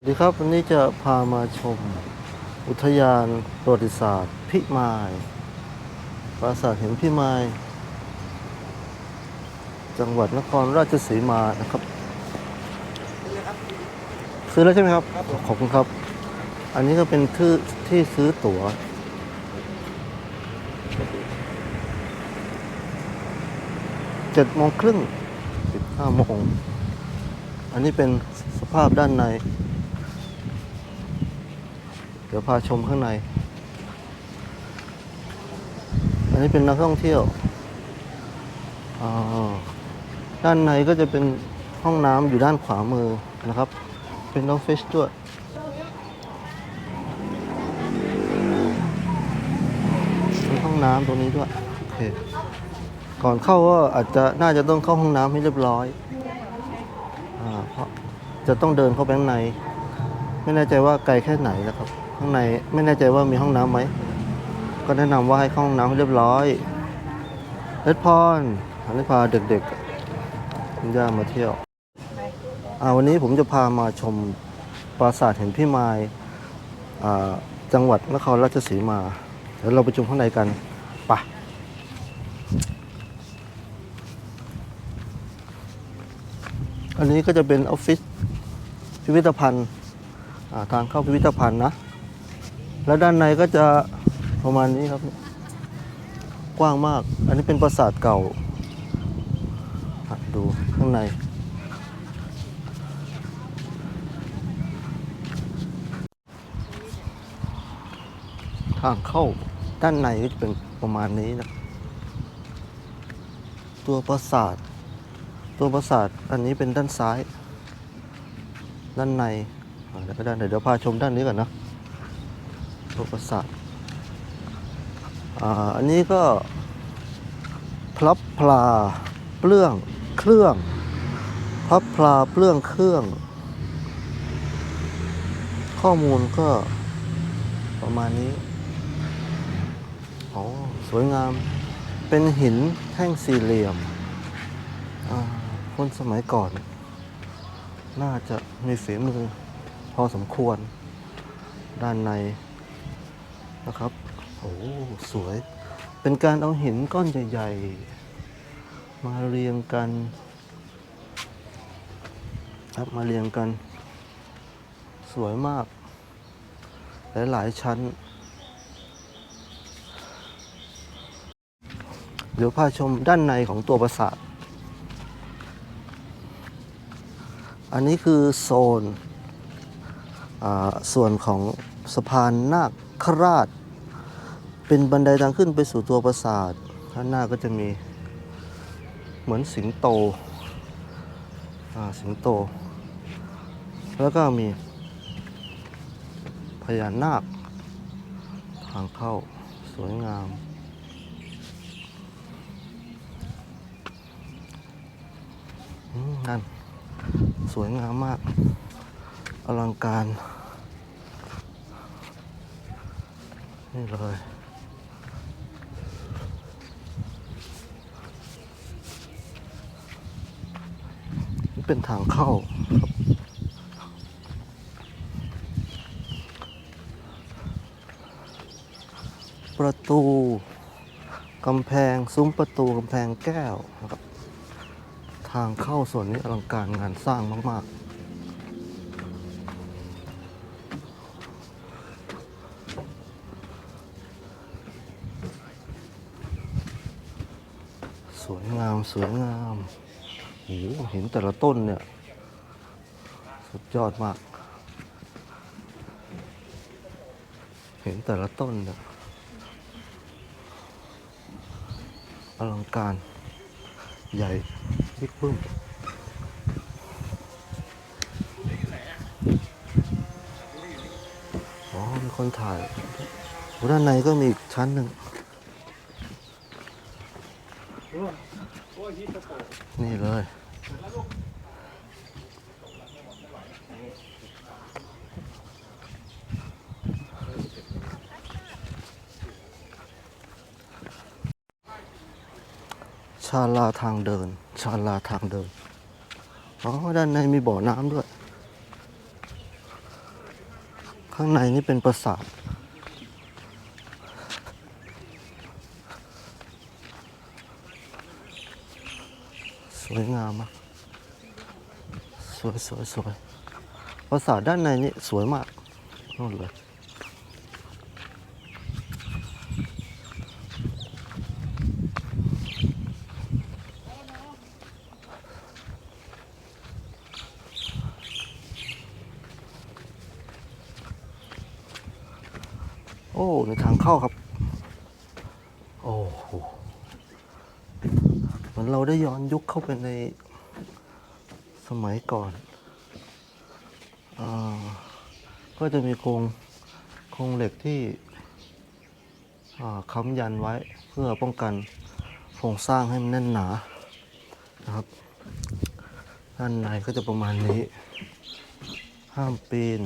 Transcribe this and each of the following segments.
สวัสดีครับ วันนี้จะพามาชม อุทยานประวัติศาสตร์ พิมายปราสาทเห็นพิมาย จังหวัดนครราชสีมานะครับ ซื้อแล้วใช่ไหมครับ ขอบคุณครับ อันนี้ก็เป็นที่ที่ซื้อตั๋ว เจ็ดโมงครึ่งสิบห้าโมง อันนี้เป็นสภาพด้านใน เดี๋ยวพาชมข้างใน อันนี้เป็นนักท่องเที่ยวอ่าด้านในก็จะเป็นห้องน้ำอยู่ด้านขวามือนะครับ เป็นออฟฟิศด้วยห้องน้ำตรงนี้ด้วยโอเคก่อนเข้าก็อาจจะน่าจะต้องเข้าห้องน้ำให้เรียบร้อยอาเพราะจะต้องเดินเข้าไปข้างใน ไม่แน่ใจว่าไกลแค่ไหนนะครับ ข้างในไม่แน่ใจว่ามีห้องน้ำไหม ก็แนะนำว่าให้เข้าห้องน้ำให้เรียบร้อยเลดพรอันนี้พาเด็กๆคุณย่ามาเที่ยวอ่าวันนี้ผมจะพามาชมปราสาทเห็นพี่ไม้อ่าจังหวัดนครราชสีมา เดี๋ยวเราไปชมข้างในกันปะอันนี้ก็จะเป็นออฟฟิศพิพิธภัณฑ์อ่าทางเข้าพิพิธภัณฑ์นะ แล้วด้านในก็จะประมาณนี้ครับ กว้างมาก อันนี้เป็นปราสาทเก่า ดูข้างใน ทางเข้าด้านในก็จะเป็นประมาณนี้นะ ตัวปราสาท ตัวปราสาทอันนี้เป็นด้านซ้าย ด้านในเดี๋ยวก็ได้เดี๋ยวพาชมด้านนี้ก่อนนะ ตัวปราสาทอ่าอันนี้ก็พลับพลาเปลื้องเครื่องพลับพลาเปลื้องเครื่อง ข้อมูลก็ประมาณนี้อ๋อสวยงาม เป็นหินแท่งสี่เหลี่ยม คนสมัยก่อน น่าจะมีฝีมือพอสมควร ด้านใน นะครับ โอ้สวย เป็นการเอาหินก้อนใหญ่ ๆ มาเรียงกัน ครับมาเรียงกัน สวยมาก หลายๆชั้น เดี๋ยวพาชมด้านในของตัวปราสาท อันนี้คือโซนอ่าส่วนของสะพานนาคราช เป็นบันไดทางขึ้นไปสู่ตัวปราสาทด้านหน้าก็จะมีเหมือนสิงโตอ่าสิงโต แล้วก็มีพญานาค ทางเข้าสวยงามอืมนั่น สวยงามมาก อลังการ นี่เลย เป็นทางเข้าครับประตูกำแพงซุ้มประตูกำแพงแก้วนะครับ ทางเข้าส่วนนี้อลังการงานสร้างมากๆสวยงาม สวยงาม โอ้โหเห็นแต่ละต้นเนี่ย สุดยอดมาก เห็นแต่ละต้นเนี่ยอลังการ ใหญ่บิ๊กบึ้มอ๋อมีคนถ่ายด้านในก็มีอีกชั้นหนึ่ง นี่เลย ชาลาทางเดิน ชาลาทางเดิน อ๋อ ด้านในมีบ่อน้ำด้วย ข้างในนี่เป็นปราสาท วยงามมากสวยสวยสวยปราสาทด้านในนี่สวยมากนู่นเลยโอ้ในทางเข้าครับ โอ้โห เหมือนเราได้ย้อนยุคเข้าไปในสมัยก่อนอก็จะมีโครงโครงเหล็กที่ค้ำยันไว้เพื่อป้องกันโครงสร้างให้มันแน่นหนานะครับด้านในก็จะประมาณนี้ ห้ามปีน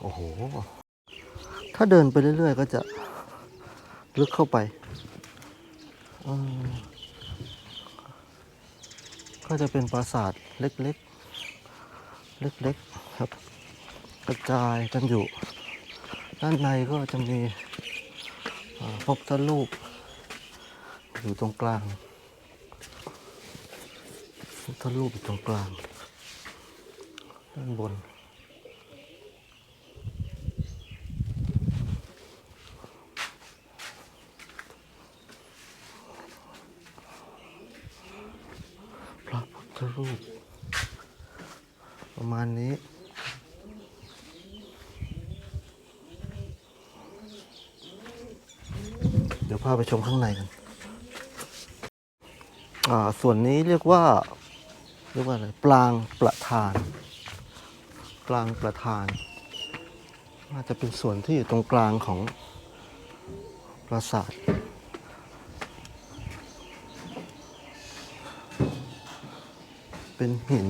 โอ้โห ถ้าเดินไปเรื่อยๆ ก็จะลึกเข้าไป ก็จะเป็นปราสาทเล็กๆ เล็กๆครับ กระจายกันอยู่ ด้านในก็จะมีพระพุทธรูป อยู่ตรงกลางพระพุทธรูปอยู่ตรงกลาง ด้านบน พระพุท ธรูป ประมาณนี้ เดี๋ยวพาไปชมข้างในกัน อ่า ส่วนนี้เรียกว่า เรียกว่าอะไรปรางประธานปรางประธาน น่าจะเป็นส่วนที่อยู่ตรงกลางของปราสาท เป็นหิน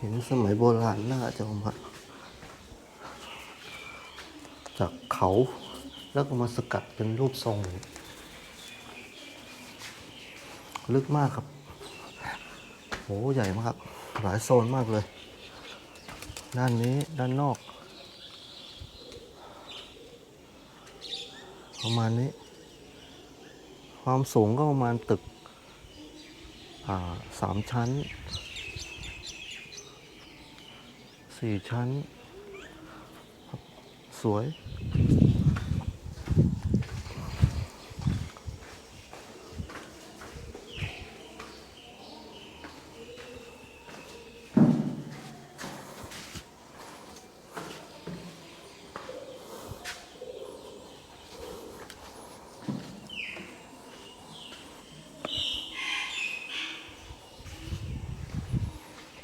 หินสมัยโบราณน่าจะมาจากเขาแล้วก็มาสกัดเป็นรูปทรง ลึกมากครับโหใหญ่มากหลายโซนมากเลย ด้านนี้ด้านนอก ประมาณนี้ ความสูงก็ประมาณตึก สามชั้นสี่ชั้น สวย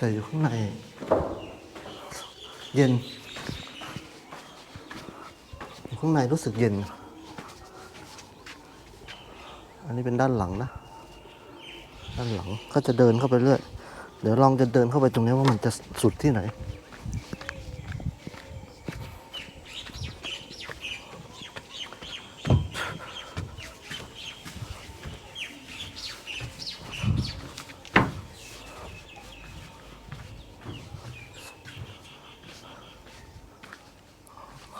แต่อยู่ข้างใน เย็น อยู่ข้างในรู้สึกเย็น อันนี้เป็นด้านหลังนะ ด้านหลังก็จะเดินเข้าไปเรื่อย เดี๋ยวลองจะเดินเข้าไปตรงนี้ว่ามันจะสุดที่ไหน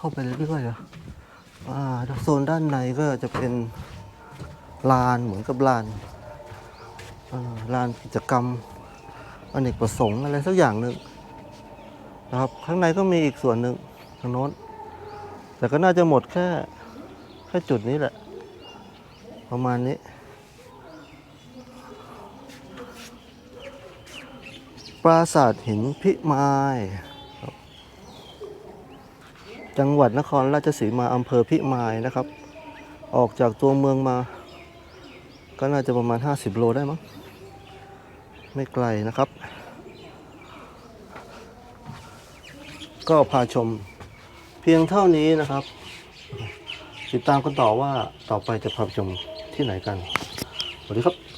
เข้าไปเรื่อยๆเหรออ่าโซนด้านในก็จะเป็นลานเหมือนกับลานลานกิจกรรมอเนกประสงค์อะไรสักอย่างหนึ่งนะครับข้างในก็มีอีกส่วนหนึ่งทางโน้น แต่ก็น่าจะหมดแค่แค่จุดนี้แหละ ประมาณนี้ ปราสาทหินพิมาย จังหวัดนครราชสีมาอำเภอพิมายนะครับ ออกจากตัวเมืองมา ก็น่าจะประมาณ 50 โลได้มั้งไม่ไกลนะครับ ก็พาชมเพียงเท่านี้นะครับ ติดตามกันต่อว่าต่อไปจะพาชมที่ไหนกันสวัสดีครับ